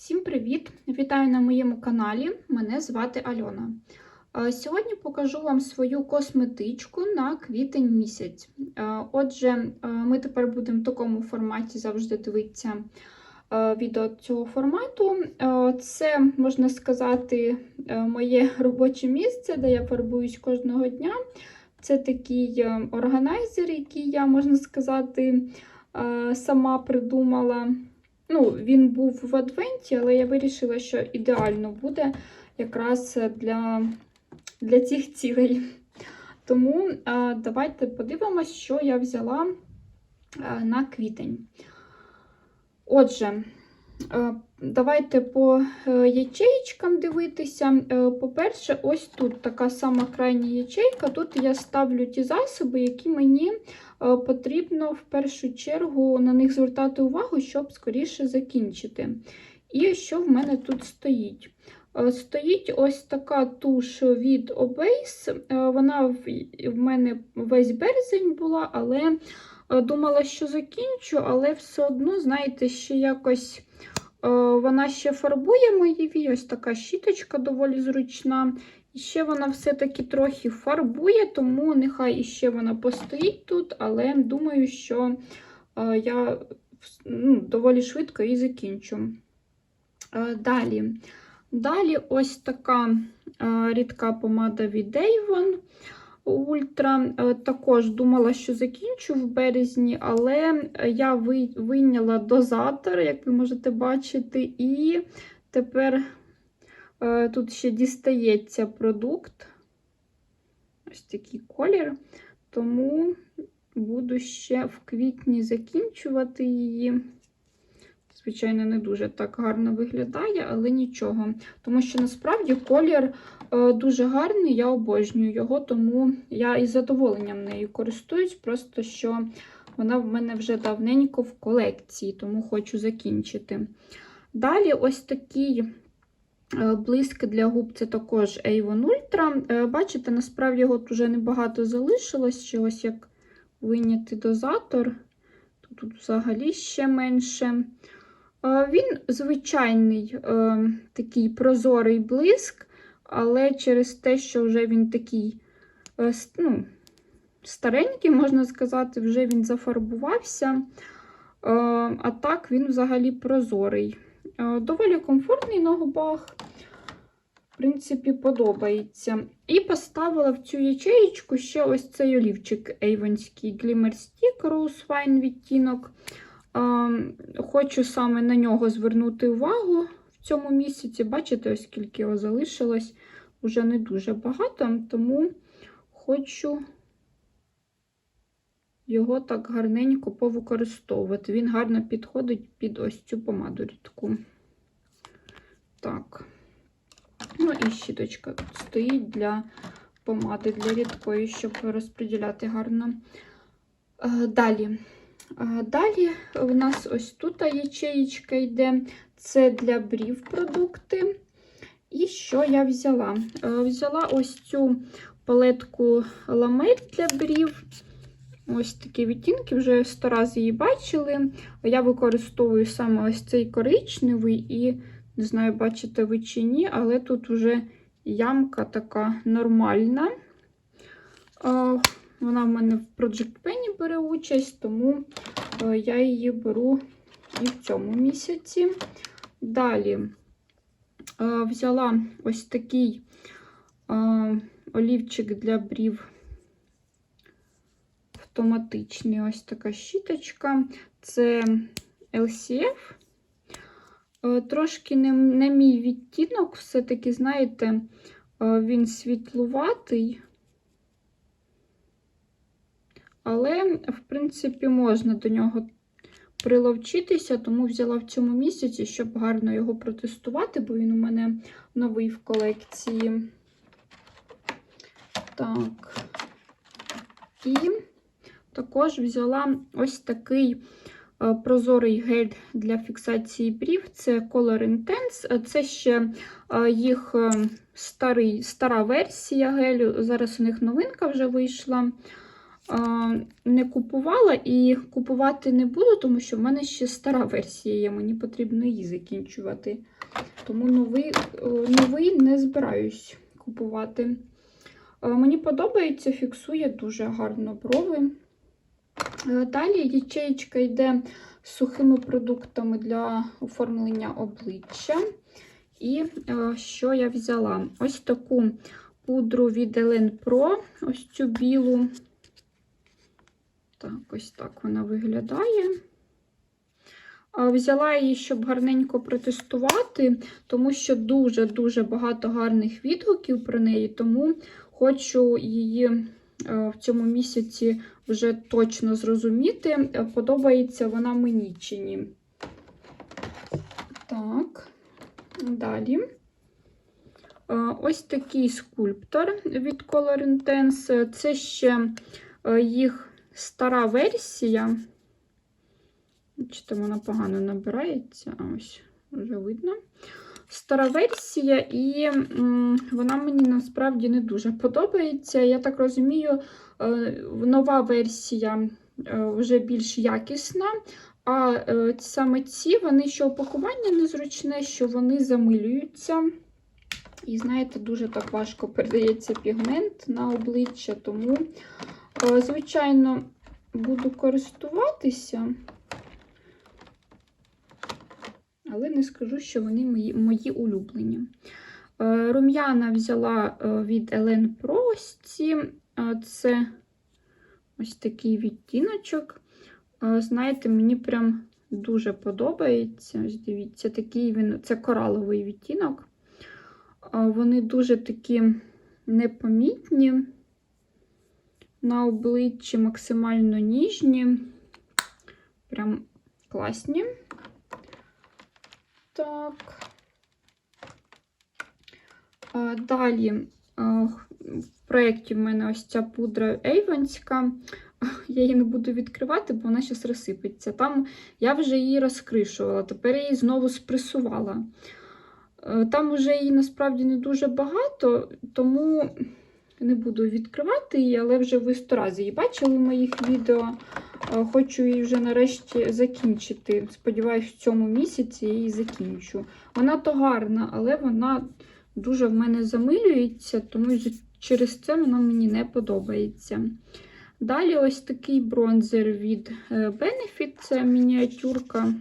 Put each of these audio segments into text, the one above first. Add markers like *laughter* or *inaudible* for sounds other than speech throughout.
Всім привіт! Вітаю на моєму каналі. Мене звати Альона. Е, Сьогодні покажу вам свою косметичку на квітень місяць. Е, Отже, е, ми тепер будемо в такому форматі завжди дивитися відео цього формату. Це, можна сказати, моє робоче місце, де я фарбуюсь кожного дня. Це такий органайзер, який я, можна сказати, сама придумала. Ну, він був в адвенті, але я вирішила, що ідеально буде якраз для, для цих цілей. Тому а, давайте подивимось, що я взяла а, на квітень. Отже, давайте по е, ячеїчкам дивитися. Е, По-перше, ось тут така сама крайня ячейка. Тут я ставлю ті засоби, які мені Е, потрібно в першу чергу на них звертати увагу, щоб скоріше закінчити. І що в мене тут стоїть? Стоїть ось така туш від Obase. Вона в мене весь березень була, але думала, що закінчу, але все одно, знаєте, ще якось вона ще фарбує мої. Ось така щіточка доволі зручна. І ще вона все-таки трохи фарбує, тому нехай іще вона постоїть тут, але думаю, що е, я ну, доволі швидко її закінчу. Е, далі. Далі ось така е, рідка помада від Avon Ultra. Е, також думала, що закінчу в березні, але я вийняла дозатор, як ви можете бачити, і тепер Е, Тут ще дістається продукт. Ось такий колір. Тому буду ще в квітні закінчувати її. Звичайно, не дуже так гарно виглядає, але нічого. Тому що насправді колір е, дуже гарний, я обожнюю його, тому я із задоволенням нею користуюсь, просто що вона в мене вже давненько в колекції, тому хочу закінчити. Далі ось такий Е, Блиск для губ це також Avon Ultra. Е, Бачите, насправді його тут вже небагато залишилось, ще ось як виняти дозатор. Тут взагалі ще менше. Е, Він звичайний такий прозорий блиск, але через те, що вже він такий ну, старенький, можна сказати, вже він зафарбувався. А так він взагалі прозорий. Доволі комфортний на губах, в принципі, подобається. І поставила в цю ячеєчку ще ось цей олівчик Avonський Glimmer Stick Rose Wine відтінок. Хочу саме на нього звернути увагу в цьому місяці. Бачите, ось скільки його залишилось, вже не дуже багато, тому хочу його так гарненько повикористовувати. Він гарно підходить під ось цю помаду рідку. Так. Ну і щіточка тут стоїть для помади, для рідкої, щоб розподіляти гарно. Е, Далі. Е, Далі у нас ось тут ячеєчка йде. Це для брів продукти. І що я взяла? Е, Взяла ось цю палетку ламель для брів. Ось такі відтінки, вже сто разів її бачили. Я використовую саме ось цей коричневий, і, не знаю, бачите ви чи ні, але тут вже ямка така нормальна. Вона в мене в Project Penny бере участь, тому я її беру і в цьому місяці. Далі взяла ось такий олівчик для брів автоматичний ось така щіточка. Це LCF. Е, трошки не, не мій відтінок, все-таки, знаєте, е, він світлуватий. Але, в принципі, можна до нього приловчитися, тому взяла в цьому місяці, щоб гарно його протестувати, бо він у мене новий в колекції. Так. І також взяла ось такий е, прозорий гель для фіксації брів. Це Color Intense. Це ще е, їх е, старий, стара версія гелю. Зараз у них новинка вже вийшла. Не купувала і купувати не буду, тому що в мене ще стара версія є, мені потрібно її закінчувати. Тому новий, е, новий не збираюсь купувати. Е, Мені подобається, фіксує дуже гарно брови. Е, Далі ячеєчка йде з сухими продуктами для оформлення обличчя. І що я взяла? Ось таку пудру від Elen Pro, ось цю білу. Так, ось так вона виглядає. Взяла її, щоб гарненько протестувати, тому що дуже-дуже багато гарних відгуків про неї, тому хочу її е, в цьому місяці вже точно зрозуміти, е, подобається вона мені чи ні. Так, далі. Е, Ось такий скульптор від Color Intense. Це ще їх стара версія. Бачите, вона погано набирається. А ось вже видно. Стара версія, і м, вона мені насправді не дуже подобається. Я так розумію, е, нова версія е, вже більш якісна. А е, саме ці, вони що упакування незручне, що вони замилюються. І, знаєте, дуже так важко передається пігмент на обличчя, тому, звичайно, буду користуватися, але не скажу, що вони мої, мої улюблені. Е, Рум'яна взяла е, від Elen Pro ось ці. Е, Це ось такий відтіночок. Е, Знаєте, мені прям дуже подобається. Ось дивіться, такий він, це кораловий відтінок. Вони дуже такі непомітні, на обличчі максимально ніжні, прям класні. Так. Далі в проєкті в мене ось ця пудра Ейвонська. *laughs* Я її не буду відкривати, бо вона зараз розсипеться. Там я вже її розкришувала, тепер її знову спресувала. Е, Там вже її насправді не дуже багато, тому не буду відкривати її, але вже ви сто разів її бачили в моїх відео. Е, Хочу її вже нарешті закінчити. Сподіваюсь, в цьому місяці її закінчу. Вона то гарна, але вона дуже в мене замилюється, тому через це вона мені не подобається. Далі ось такий бронзер від е, Benefit, це мініатюрка.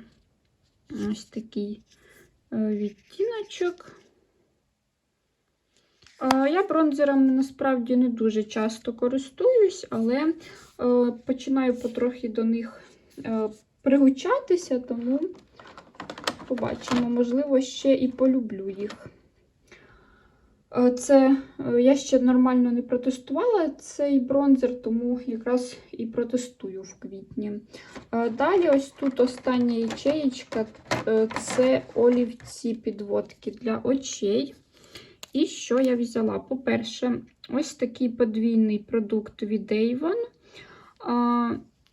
Ось такий е, відтіночок. Е, Я бронзерами насправді не дуже часто користуюсь, але е, починаю потрохи до них е, пригучатися, тому побачимо, можливо, ще і полюблю їх. Це я ще нормально не протестувала цей бронзер, тому якраз і протестую в квітні. Далі, ось тут остання ячеєчка це олівці підводки для очей. І що я взяла? По-перше, ось такий подвійний продукт від Avon.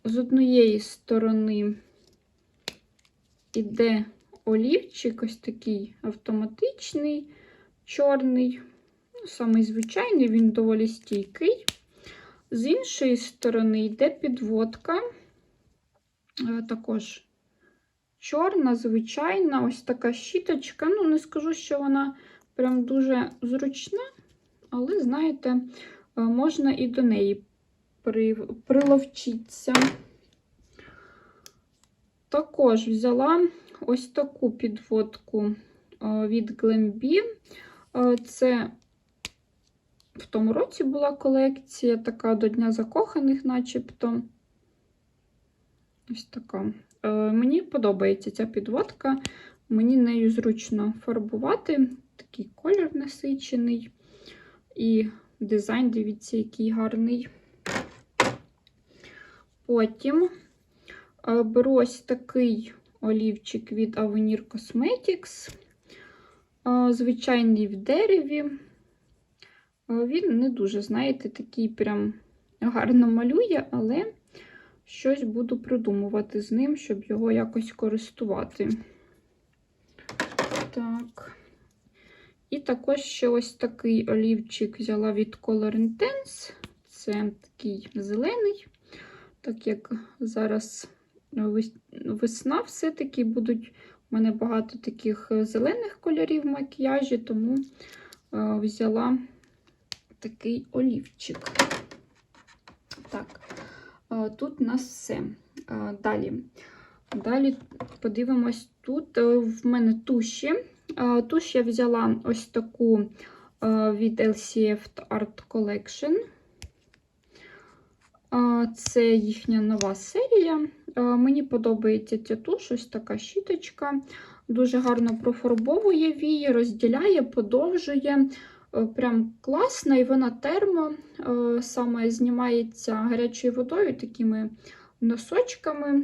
З однієї сторони іде олівчик, ось такий автоматичний, чорний, ну, самий звичайний, він доволі стійкий. З іншої сторони йде підводка, е, також чорна, звичайна, ось така щіточка. Ну, не скажу, що вона прям дуже зручна, але, знаєте, е, можна і до неї при- приловчитися. Також взяла ось таку підводку е, від. Е, Це в тому році була колекція, така до Дня закоханих, начебто. Ось така. Е, Мені подобається ця підводка. Мені нею зручно фарбувати. Такий колір насичений. І дизайн, дивіться, який гарний. Потім е, беру ось такий олівчик від Avenir Cosmetics. Е, Звичайний в дереві. Е, Він не дуже, знаєте, такий прям гарно малює, але щось буду придумувати з ним, щоб його якось користувати. Так. І також ще ось такий олівчик взяла від Color Intense. Це такий зелений, так як зараз весна, все-таки будуть у мене багато таких зелених кольорів в макіяжі, тому е, взяла такий олівчик. Так, е, тут у нас все. Е, Далі. Далі подивимось тут. В мене туші. Е, Туш я взяла ось таку е, від LCF Art Collection. Це їхня нова серія. Е, Мені подобається ця туш, ось така щіточка. Дуже гарно профарбовує вії, розділяє, подовжує. Е, Прям класна, і вона термо, саме знімається гарячою водою, такими носочками.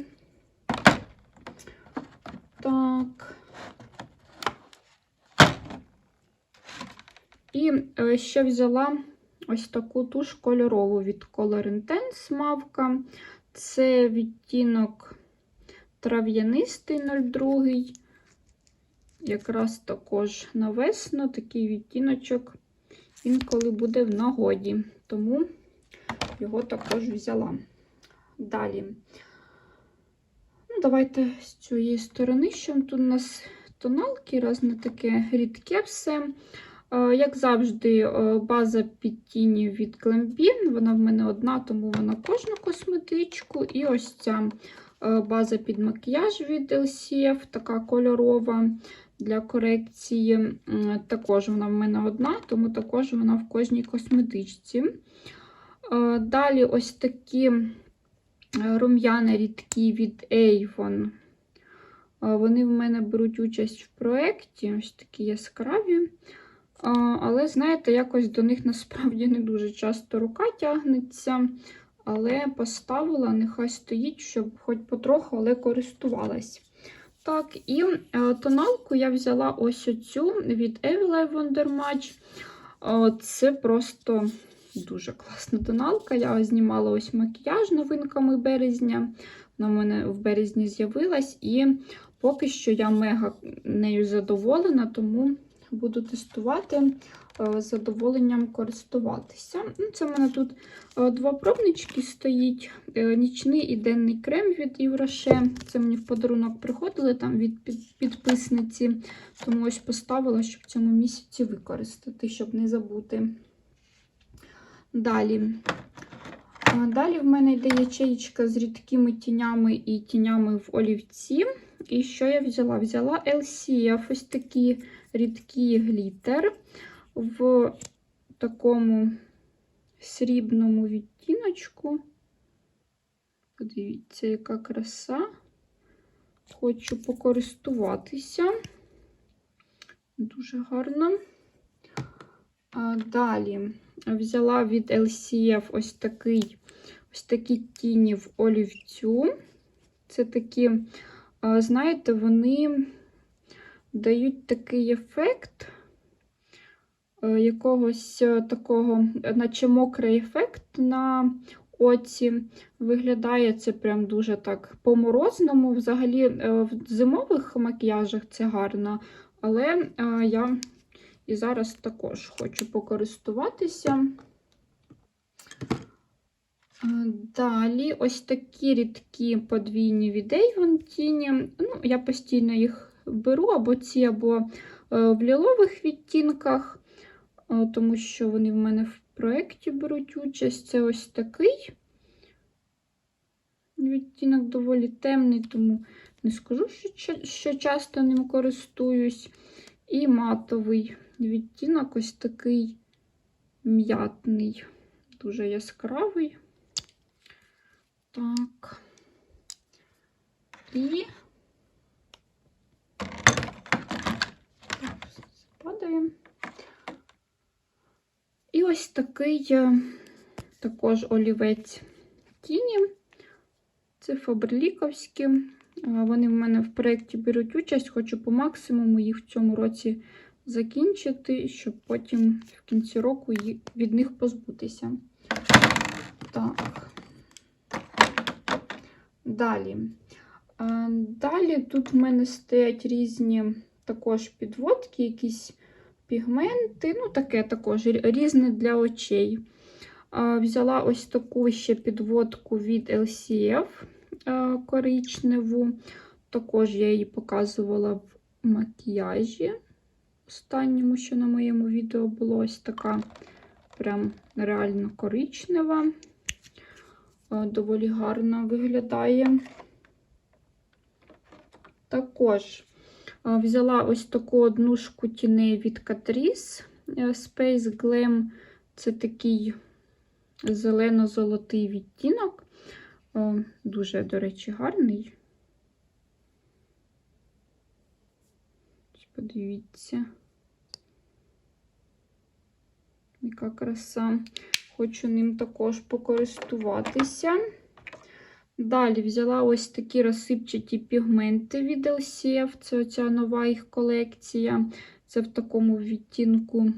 Так. І е, ще взяла ось таку туш кольорову від Color Intense мавка. Це відтінок трав'янистий 02. Якраз також на весну такий відтіночок інколи буде в нагоді, тому його також взяла. Далі. Ну, давайте з цієї сторони, що тут у нас тоналки, раз не таке рідке все. Е, Як завжди, е, база під тіні від Glambi. Вона в мене одна, тому вона кожну косметичку. І ось ця е, база під макіяж від LCF, така кольорова для корекції. Також вона в мене одна, тому також вона в кожній косметичці. Далі ось такі рум'яна рідкі від Avon. Вони в мене беруть участь в проєкті, ось такі яскраві. Але, знаєте, якось до них насправді не дуже часто рука тягнеться. Але поставила, нехай стоїть, щоб хоч потроху, але користувалась. Так, і е, тоналку я взяла ось оцю від Evil Wonder Match. Е, Це просто дуже класна тоналка. Я знімала ось макіяж новинками березня. Вона в мене в березні з'явилась, і поки що я мега нею задоволена, тому буду тестувати е, з задоволенням користуватися. Ну, Це в мене тут е, два пробнички стоїть: е, нічний і денний крем від Івраше. Це мені в подарунок приходили там від підписниці, тому ось поставила, щоб в цьому місяці використати, щоб не забути. Далі. Далі в мене йде ячеїчка з рідкими тінями і тінями в олівці. І що я взяла? Взяла LCF, ось такий рідкий глітер в такому срібному відтіночку. Подивіться, яка краса. Хочу покористуватися. Дуже гарно. А далі взяла від LCF ось такий, ось такі тіні в олівцю. Це такі, знаєте, вони дають такий ефект е, якогось е, такого, наче мокрий ефект на оці. Виглядає це прям дуже так по-морозному. Взагалі, е, в зимових макіяжах це гарно, але я і зараз також хочу покористуватися. Далі ось такі рідкі подвійні від Avon тіні. Ну, я постійно їх беру або ці, або е, в лілових відтінках, е, тому що вони в мене в проєкті беруть участь. Це ось такий відтінок доволі темний, тому не скажу, що, що часто ним користуюсь. І матовий відтінок ось такий м'ятний, дуже яскравий. Так. І Так, падає. І ось такий е, також олівець тіні. Це фаберліковські. Е, Вони в мене в проєкті беруть участь, хочу по максимуму їх в цьому році закінчити, щоб потім в кінці року від них позбутися. Так. Далі. Е, Далі тут в мене стоять різні також підводки, якісь пігменти. Ну, таке також різне для очей. Взяла ось таку ще підводку від LCF коричневу. Також я її показувала в макіяжі. Останньому, що на моєму відео було ось така прям реально коричнева. Доволі гарно виглядає. Також взяла ось таку однушку тіней від Catrice е, Space Glam. Це такий зелено-золотий відтінок. Дуже, до речі, гарний. Подивіться, яка краса. Хочу ним також покористуватися. Далі взяла ось такі розсипчаті пігменти від LCF. Це оця нова їх колекція. Це в такому відтінку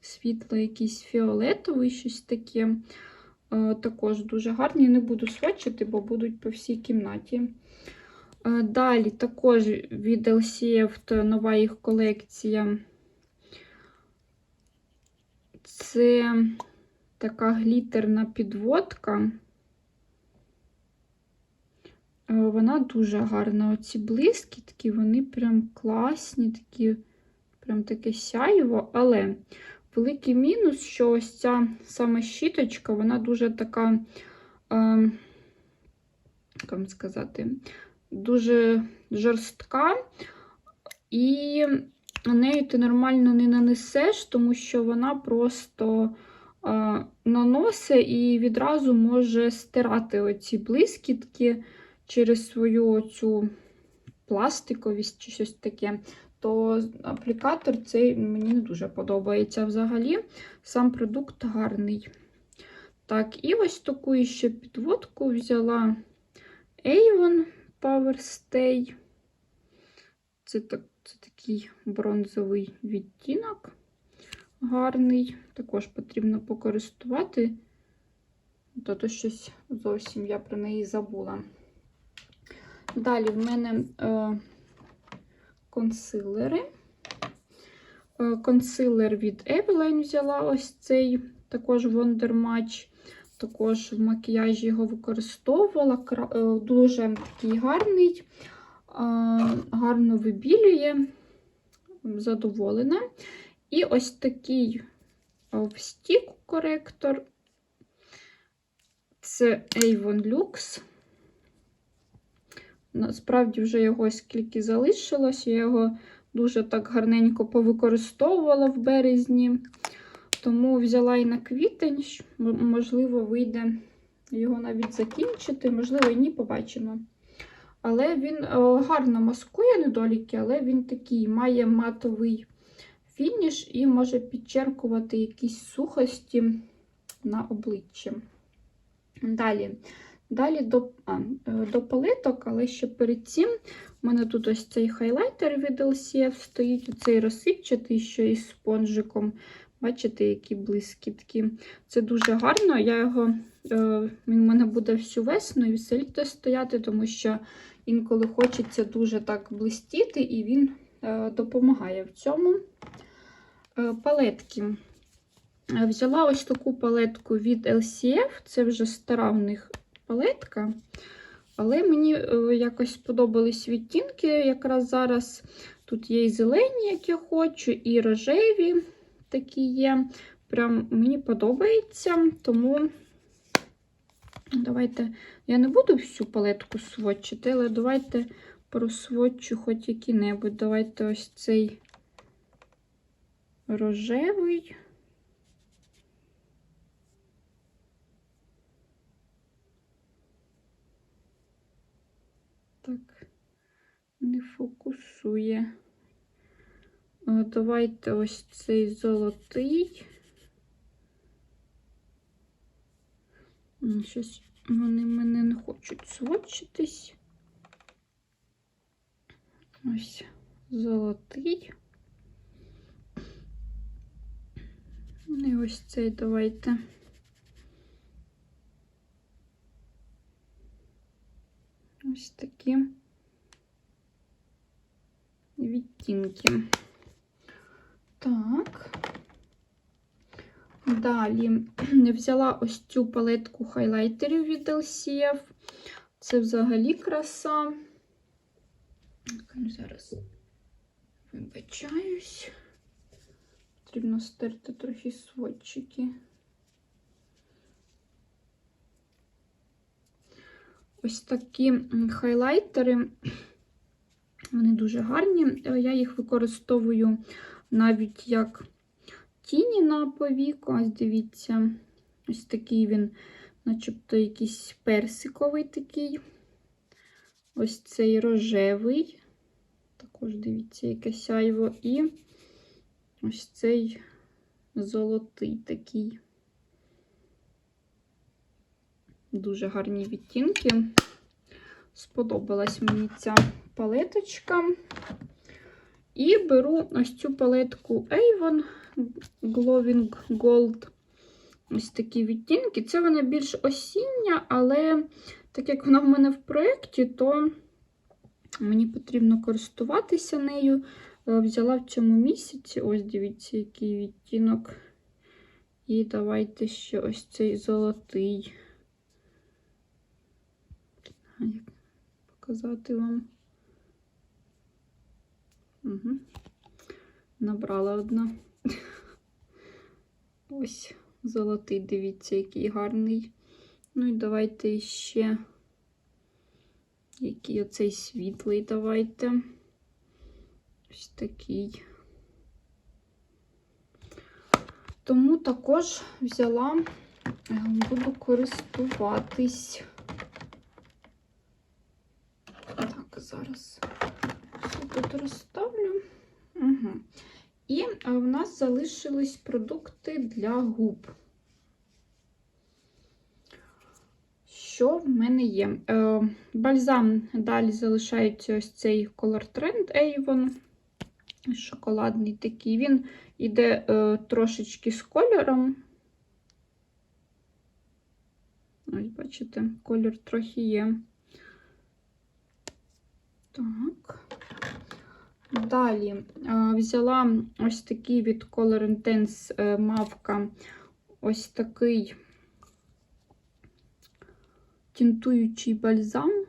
світло, якийсь фіолетовий, щось таке. Е, Також дуже гарні. Не буду сводчити, бо будуть по всій кімнаті. Е, Далі також від LCF нова їх колекція. Це така глітерна підводка. Е, Вона дуже гарна. Оці блискітки, вони прям класні, такі, прям таке сяйво, але великий мінус, що ось ця саме щіточка, вона дуже така, е, як сказати, дуже жорстка, і нею ти нормально не нанесеш, тому що вона просто е, наносить і відразу може стирати оці блискітки через свою цю пластиковість чи щось таке. То аплікатор цей мені не дуже подобається взагалі. Сам продукт гарний. Так, і ось таку ще підводку взяла Avon Power Stay. Це, так, це такий бронзовий відтінок гарний. Також потрібно покористувати. То, щось зовсім я про неї забула. Далі в мене е, консилери. Е, консилер від Eveline взяла ось цей, також Wonder Match. Також в макіяжі його використовувала. Е, Дуже такий гарний, е, гарно вибілює, задоволена. І ось такий стік коректор. Це Avon Lux. Насправді вже його скільки залишилось, я його дуже так гарненько повикористовувала в березні. Тому взяла і на квітень, можливо, вийде його навіть закінчити, можливо, і ні, побачимо. Але він гарно маскує недоліки, але він такий має матовий фініш і може підчеркувати якісь сухості на обличчі. Далі. Далі до а, до палиток, але ще перед цим у мене тут ось цей хайлайтер від LCF стоїть, оцей розсипчатий, що із спонжиком. Бачите, які блискітки. Це дуже гарно. Я його, е, Він у мене буде всю весну і все літо стояти, тому що інколи хочеться дуже так блистіти, і він е, допомагає в цьому. Е, палетки. Взяла ось таку палетку від LCF, це вже стара в них палетка. Але мені якось сподобались відтінки. Якраз зараз тут є і зелені, як я хочу, і рожеві такі є. Прям мені подобається, тому давайте я не буду всю палетку сводчити, але давайте просводчу хоч які-небудь. Давайте ось цей рожевий. Так, не фокусує. Давайте ось цей золотий. Щось вони мене не хочуть сводчитись. Ось золотий. І ось цей давайте. Ось такі відтінки. Так, Далі *clears throat* взяла ось цю палетку хайлайтерів від LCF. Це взагалі краса. Ну, Зараз вибачаюсь. Потрібно стерти трохи сводчики. Ось такі хайлайтери. *clears throat* Вони дуже гарні. Е, Я їх використовую навіть як тіні на повіку. Ось дивіться, ось такий він, начебто якийсь персиковий такий. Ось цей рожевий. Також дивіться, яке сяйво. І ось цей золотий такий. Дуже гарні відтінки. Сподобалась мені ця палеточка. І беру ось цю палетку Avon Glowing Gold. Ось такі відтінки. Це вона більш осіння, але так як вона в мене в проєкті, то мені потрібно користуватися нею. Е, Взяла в цьому місяці, ось дивіться, який відтінок. І давайте ще ось цей золотий. Як показати вам? Угу. Набрала одна. Ось золотий, дивіться, який гарний. Ну і давайте ще який оцей світлий давайте. Ось такий. Тому також взяла, е, буду користуватись. Так, зараз тут розставлю. Угу. І в нас залишились продукти для губ. Що в мене є? Е, бальзам далі залишається ось цей Color Trend Avon. Шоколадний такий. Він іде е, трошечки з кольором. Ось, бачите, колір трохи є. Так. Далі взяла ось такий від Color Intense е, мавка, ось такий тінтуючий бальзам. Е,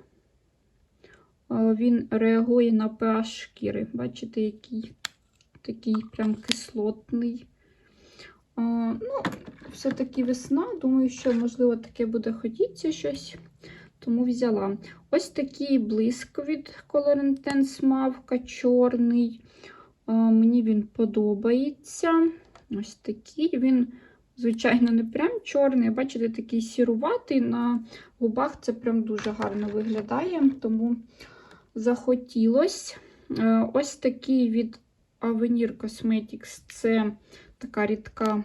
Він реагує на pH шкіри. Бачите, який такий прям кислотний. Ну, все-таки весна. Думаю, що, можливо, таке буде хотіться щось. Тому взяла. Ось такий блиск від Color Intense мавка, чорний. Мені він подобається. Ось такий. Він, звичайно, не прям чорний, бачите, такий сіруватий. На губах це прям дуже гарно виглядає, тому захотілось. Ось такий від Avenir Cosmetics. Це така рідка.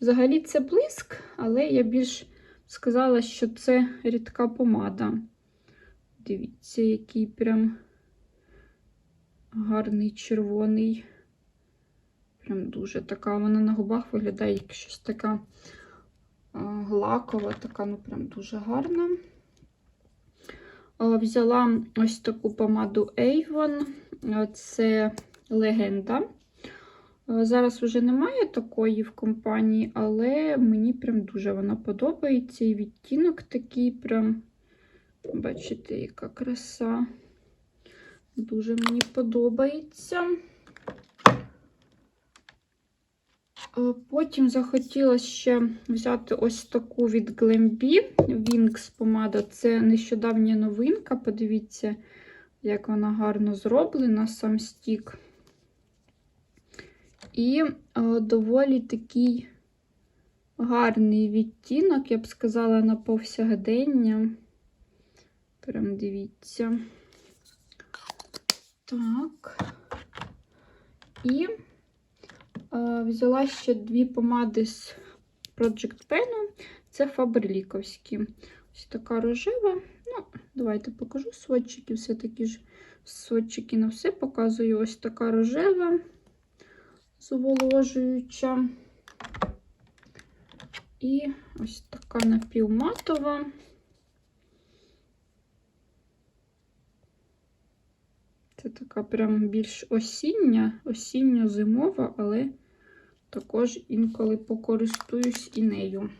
Взагалі, це блиск, але я більш сказала, що це рідка помада. Дивіться, який прям гарний червоний. Прям дуже така. Вона на губах виглядає як щось така а, лакова, така, ну прям дуже гарна. Взяла ось таку помаду Avon. Це легенда. А, Зараз вже немає такої в компанії, але мені прям дуже вона подобається. І відтінок такий прям, бачите, яка краса. Дуже мені подобається. Е, Потім захотіла ще взяти ось таку від Glambi Wings помада. Це нещодавня новинка. Подивіться, як вона гарно зроблена, сам стік. І е, доволі такий гарний відтінок, я б сказала, на повсякдення. Прям дивіться. Так. І е, взяла ще дві помади з Project Pen. Це Фаберліковські. Ось така рожева. Ну, давайте покажу сводчики. Все-таки ж сводчики на все показую. Ось така рожева, зволожуюча. І ось така напівматова. Це така прям більш осіння, осінньо-зимова, але також інколи покористуюсь і нею.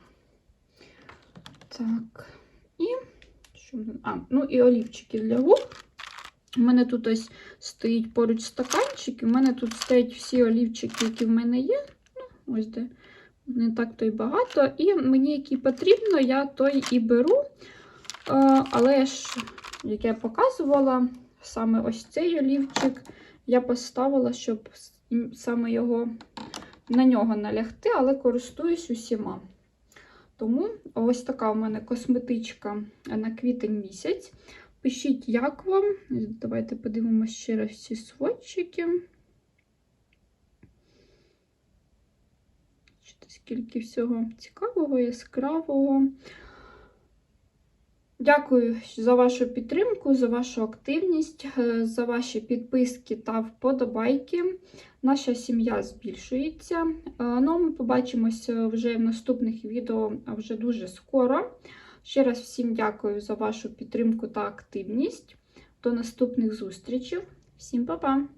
Так, і що? А, ну і олівчики для губ. У мене тут ось стоїть поруч стаканчик, і в мене тут стоять всі олівчики, які в мене є. Ну, ось де не так то й багато. І мені який потрібно, я той і беру. Е, Але ж, як я показувала, саме ось цей олівчик я поставила, щоб саме його на нього налягти, але користуюсь усіма. Тому ось така у мене косметичка на квітень місяць. Пишіть, як вам. Давайте подивимося ще раз ці сводчики. Скільки всього цікавого, яскравого. Дякую за вашу підтримку, за вашу активність, е, за ваші підписки та вподобайки. Наша сім'я збільшується. Е, Ну, ми побачимося вже в наступних відео вже дуже скоро. Ще раз всім дякую за вашу підтримку та активність. До наступних зустрічей. Всім па-па!